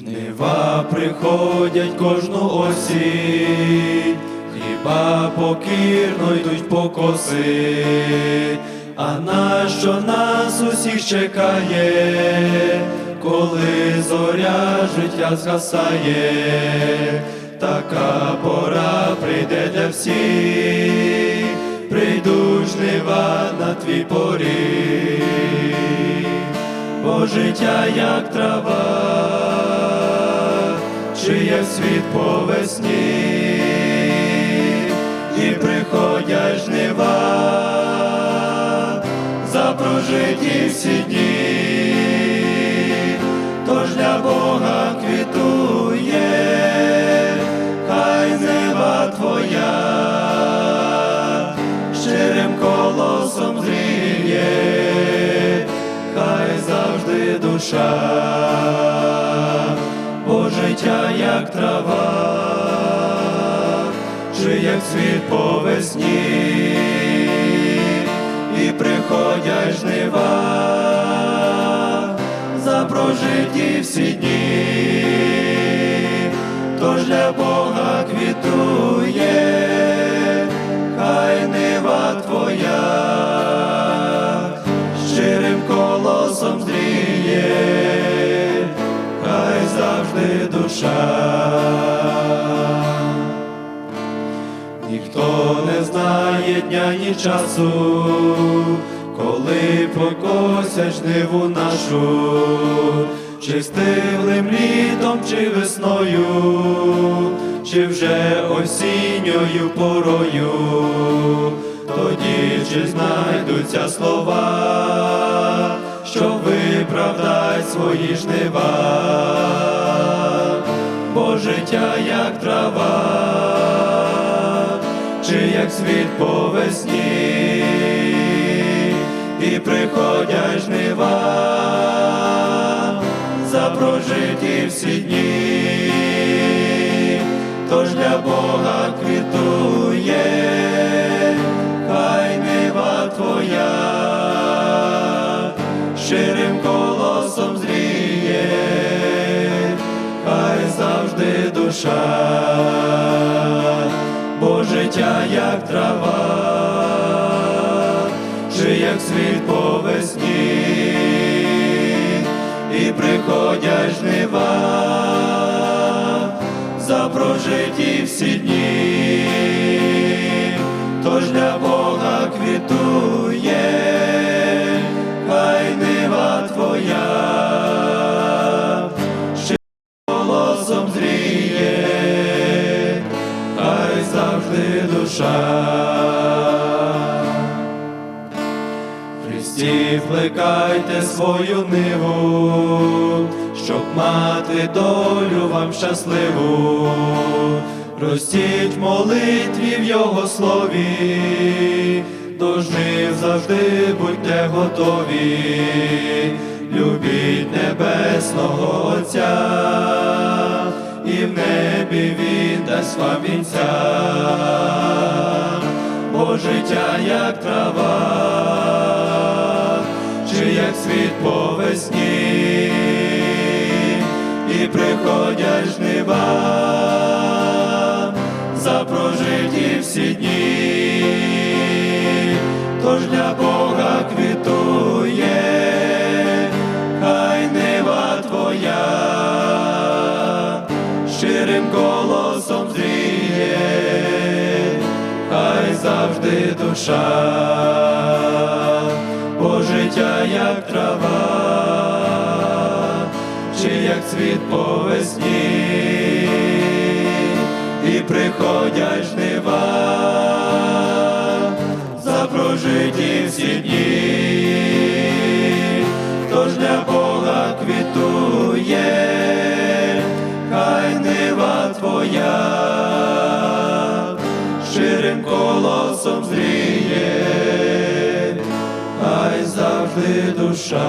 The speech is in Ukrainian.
Жнива приходять кожну осінь, хліба покірно йдуть покоси, а нащо нас усіх чекає, коли зоря життя згасає, така пора прийде для всіх, прийдуть жнива на твій поріг. Бо життя як трава, чи світ по весні, і приходять жнива. За прожиті всі дні, тож для Бога квітує, хай нева твоя щирим колосом зріє, хай завжди душа, як трава, чи як світ по весні, і приходять жнива за прожиті всі дні, тож для Бога квітує, хай нива твоя Ніхто не знає дня ні часу, коли покосять жниву нашу, чи стиглим літом, чи весною, чи вже осінньою порою, тоді чи знайдуться слова, що виправдать свої жнива, бо життя як трава чи як світ по весні, і приходять жнива. За прожиті всі дні, тож для Бога квітує, хай нива твоя щирим колосом зріє, хай завжди душа трава, чи як світ по весні, і приходять жнива. За прожиті всі дні, тож для Бога квітує, душа. Христі плекайте свою ниву, щоб мати долю вам щасливу, ростіть молитві в Його слові, до жнив завжди будьте готові, любіть небесного Отця і в небі він дасть вам вінця, життя як трава, чи як світ по весні, і приходять жнива за прожиті всі дні, тож для Бога квітує, хай нива твоя щирим колосом зріє, завжди душа, бо життя як трава, чи як світ по весні, і приходять жнива ти душа.